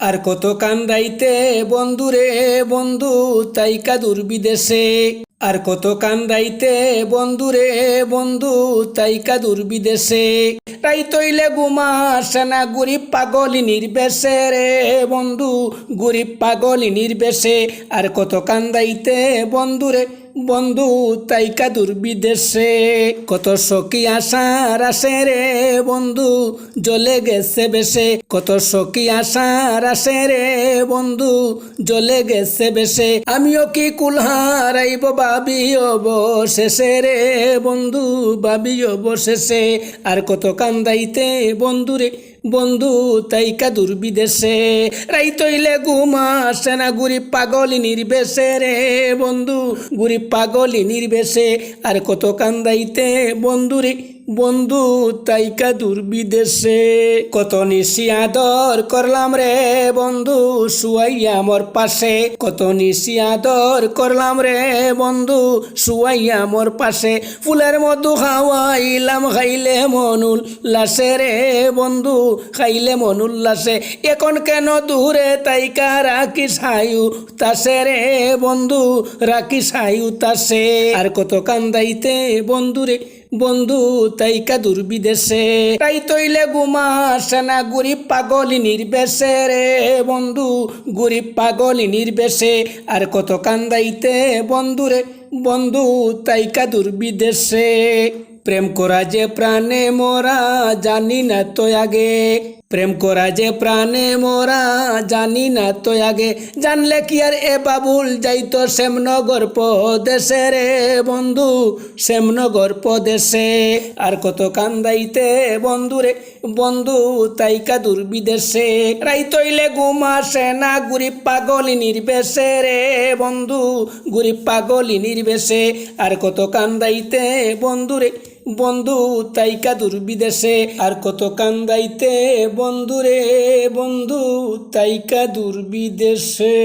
আর কত কান্দাইতে বন্ধুরে বন্ধু, তাই তাইকা দুর্বিদেশে আর কত কান্দাইতে বন্ধুরে বন্ধু তাইকা দুর্বিদেশে তাই তৈলে গুমা সেনা, গরিব পাগলি নির্বেশে রে বন্ধু, গরিব পাগলি নির্বেশে। আর কত কান্দাইতে বন্ধুরে বন্ধু তাইকা দুর্বিদেশে কত সখী আশার আসে রে বন্ধু, জ্বলে গেছে বেশে। কত সখী আশার আসে রে বন্ধু, জ্বলে গেছে বেশে। আমিও কি কুলহারাইব ভাবি অবশেষে রে বন্ধু, ভাবি অবশেষে। আর কত কান্দাইতে বন্ধুরে বন্ধু তাইকা বিদেশে। রাই তৈলে গুমা সেনা গুরি পাগলি নির্বেশে রে। বন্ধু গুরি পাগলি নির্বেশে, আর কত কান্দাইতে বন্ধুরে বন্ধু, তাইকা দুর্বিদেশে। কত নিশি আদর করলাম রে বন্ধু, শুয়াইয়া মোর পাশে। কত নিশি আদর করলাম রে বন্ধু, শুয়াইয়া মোর পাশে। ফুলের মধু খাওয়াইলাম, খাইলে মনুল লাসে রে বন্ধু, খাইলে মনুল লাসে এখন কেন দূরে তাইকা রাখি সায়ু তাসে রে বন্ধু রাখি সায়ু তাসে। আর কত কান্দাইতে বন্ধুরে বন্ধু তাইকা বিদেশে। তাই তৈলে গুমা সেনা গরিব পাগলি নির্বেশে রে বন্ধু, গরিব পাগলি নির্বেশে। আর কত কান্দাইতে বন্ধুরে বন্ধু তাইকা দুর্বিদেশে প্রেম করা যে প্রাণে মোরা জানি না তো আগে। প্রেম করা যে প্রাণে মোরা জানি না তো আগে। জানলে কি আর এ বাবুল যাইতো শ্যামনগর পদেশে রে বন্ধু। শ্যামনগর পদেশে আর কত কান্দাইতে বন্ধুরে বন্ধু তাইকা দুর্বিদেশে রাই তৈলে গুমা সেনা গুরি পাগলি নির্বেশে রে বন্ধু। গুরি পাগলি নির্বেশে আর কত কান্দাইতে বন্ধুরে বন্ধু তাই কাদুর বিদেশে। আর কত কান্দাইতে বন্ধুরে বন্ধু তাই কাদুর দুর্বিদেশে